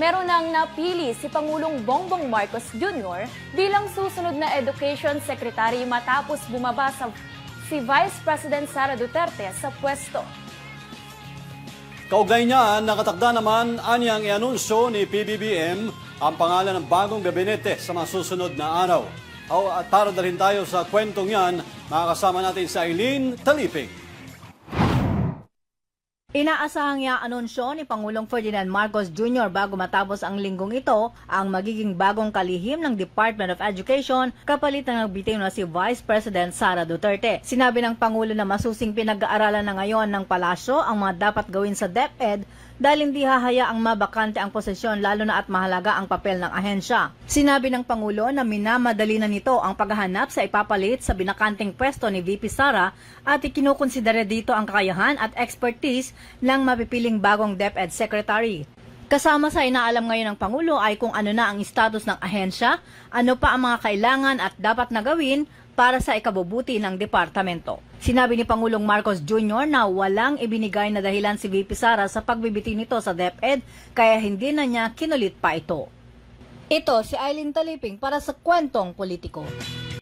meron nang napili si Pangulong Bongbong Marcos Jr. bilang susunod na Education Secretary matapos bumaba sa si Vice President Sara Duterte sa pwesto. Kaugnay niyan, nakatakda naman anyang i-anunsyo ni PBBM ang pangalan ng bagong gabinete sa mga susunod na araw. At para dalhin tayo sa kwentong yan, makakasama natin si Eileen Taliping. Inaasahang i-anunsyo ni Pangulong Ferdinand Marcos Jr. bago matapos ang linggong ito ang magiging bagong kalihim ng Department of Education kapalit ng nagbitiw na si Vice President Sara Duterte. Sinabi ng Pangulo na masusing pinag-aaralan na ngayon ng palasyo ang mga dapat gawin sa DepEd dahil hindi hahayaang mabakante ang posisyon lalo na at mahalaga ang papel ng ahensya. Sinabi ng Pangulo na minamadali na nito ang paghahanap sa ipapalit sa binakanting pwesto ni VP Sara at ikinukonsidera dito ang kakayahan at expertise ng mapipiling bagong DepEd Secretary. Kasama sa inaalam ngayon ng Pangulo ay kung ano na ang status ng ahensya, ano pa ang mga kailangan at dapat na gawin para sa ikabubuti ng departamento. Sinabi ni Pangulong Marcos Jr. na walang ibinigay na dahilan si VP Sara sa pagbibiti nito sa DepEd kaya hindi na niya kinulit pa ito. Ito si Eileen Taliping para sa Kwentong Politiko.